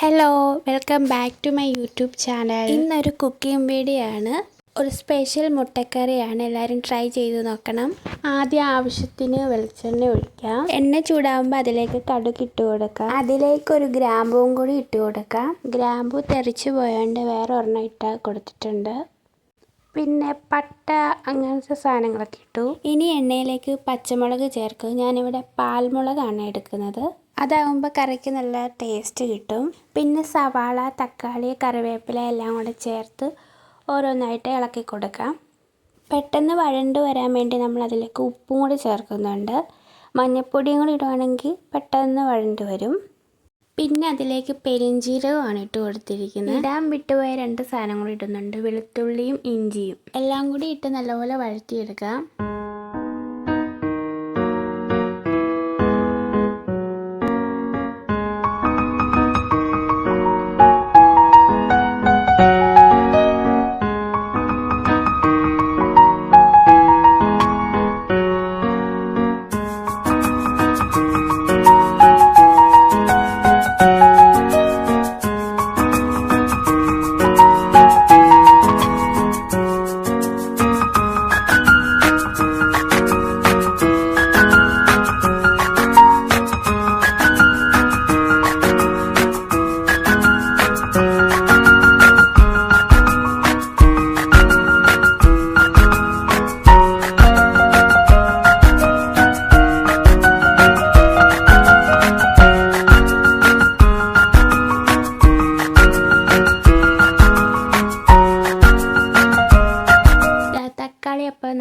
Hello welcome back to my YouTube channel ഇന്നൊരു cooking video ആണ്. ഒരു സ്പെഷ്യൽ മുട്ടക്കറിയാണ്. എല്ലാവരും ട്രൈ ചെയ്ത് നോക്കണം. ആദ്യം ആവശ്യത്തിന് വെളിച്ചെണ്ണ ഒഴിക്കാം. എണ്ണ ചൂടാകുമ്പോൾ അതിലേക്ക് കടുക് ഇട്ട് കൊടുക്കാം. അതിലേക്ക് ഒരു ഗ്രാമ്പുവും കൂടി ഇട്ട് കൊടുക്കാം. ഗ്രാമ്പു തെറിച്ച് പോയോണ്ട് വേറെ ഒരെണ്ണം ഇട്ട് കൊടുത്തിട്ടുണ്ട്. പിന്നെ പട്ട അങ്ങനത്തെ സാധനങ്ങളൊക്കെ ഇട്ടു. ഇനി എണ്ണയിലേക്ക് പച്ചമുളക് ചേർക്കും. ഞാനിവിടെ പാൽമുളകാണ് എടുക്കുന്നത്. അതാകുമ്പോൾ കറിക്ക് നല്ല ടേസ്റ്റ് കിട്ടും. പിന്നെ സവാള തക്കാളി കറിവേപ്പില എല്ലാം കൂടെ ചേർത്ത് ഓരോന്നായിട്ട് ഇളക്കി കൊടുക്കാം. പെട്ടെന്ന് വഴണ്ട് വരാൻ വേണ്ടി നമ്മൾ അതിലേക്ക് ഉപ്പും കൂടി ചേർക്കുന്നുണ്ട്. മഞ്ഞൾപ്പൊടിയും കൂടി ഇടുവാണെങ്കിൽ പെട്ടെന്ന് വഴണ്ട് വരും. പിന്നെ അതിലേക്ക് പെരിഞ്ചീരകമാണ് ഇട്ട് കൊടുത്തിരിക്കുന്നത്. ഇടാൻ വിട്ടുപോയ രണ്ട് സാധനം കൂടി ഇടുന്നുണ്ട്. വെളുത്തുള്ളിയും ഇഞ്ചിയും. എല്ലാം കൂടി ഇട്ട് നല്ലപോലെ വഴറ്റിയെടുക്കാം.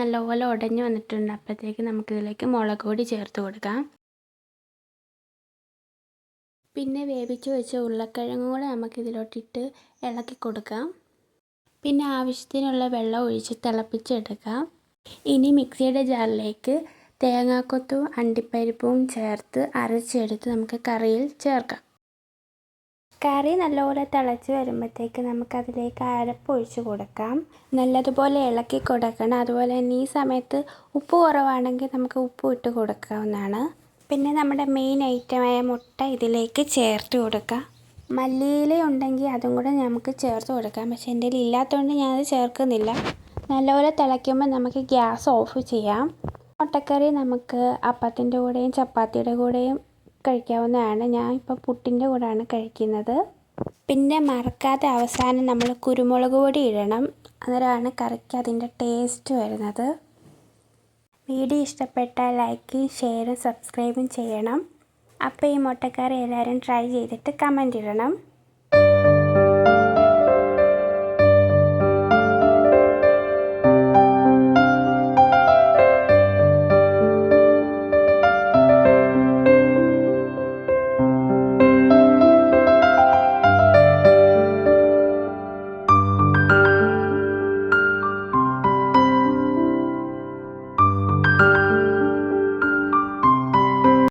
നല്ലപോലെ ഉടഞ്ഞു വന്നിട്ടുണ്ട്. അപ്പോഴത്തേക്ക് നമുക്കിതിലേക്ക് മുളക് പൊടി ചേർത്ത് കൊടുക്കാം. പിന്നെ വേവിച്ച് വെച്ച ഉരുളക്കിഴങ്ങും കൂടെ നമുക്കിതിലോട്ടിട്ട് ഇളക്കി കൊടുക്കാം. പിന്നെ ആവശ്യത്തിനുള്ള വെള്ളം ഒഴിച്ച് തിളപ്പിച്ചെടുക്കാം. ഇനി മിക്സിയുടെ ജാറിലേക്ക് തേങ്ങാക്കൊത്തും അണ്ടിപ്പരിപ്പും ചേർത്ത് അരച്ചെടുത്ത് നമുക്ക് കറിയിൽ ചേർക്കാം. കറി നല്ലപോലെ തിളച്ച് വരുമ്പോഴത്തേക്ക് നമുക്കതിലേക്ക് അരപ്പ് ഒഴിച്ച് കൊടുക്കാം. നല്ലതുപോലെ ഇളക്കി കൊടുക്കണം. അതുപോലെ തന്നെ ഈ സമയത്ത് ഉപ്പ് കുറവാണെങ്കിൽ നമുക്ക് ഉപ്പ് ഇട്ട് കൊടുക്കാവുന്നതാണ്. പിന്നെ നമ്മുടെ മെയിൻ ഐറ്റമായ മുട്ട ഇതിലേക്ക് ചേർത്ത് കൊടുക്കാം. മല്ലിയില ഉണ്ടെങ്കിൽ അതും കൂടെ നമുക്ക് ചേർത്ത് കൊടുക്കാം. പക്ഷേ എന്റെ ഇല്ലാത്തതുകൊണ്ട് ഞാനത് ചേർക്കുന്നില്ല. നല്ലപോലെ തിളയ്ക്കുമ്പോൾ നമുക്ക് ഗ്യാസ് ഓഫ് ചെയ്യാം. മുട്ടക്കറി നമുക്ക് അപ്പത്തിന്റെ കൂടെയും ചപ്പാത്തിയുടെ കൂടെയും കഴിക്കാവുന്നതാണ്. ഞാൻ ഇപ്പോൾ പുട്ടിന്റെ കൂടെയാണ് കഴിക്കുന്നത്. പിന്നെ മറക്കാതെ അവസാനം നമ്മൾ കുരുമുളക് പൊടി ഇടണം. അന്നേരമാണ് കറിക്ക് അതിന്റെ ടേസ്റ്റ് വരുന്നത്. വീഡിയോ ഇഷ്ടപ്പെട്ടാൽ ലൈക്ക് ഷെയറും സബ്സ്ക്രൈബും ചെയ്യണം. അപ്പോൾ ഈ മുട്ടക്കറി എല്ലാവരും ട്രൈ ചെയ്തിട്ട് കമന്റ് ഇടണം.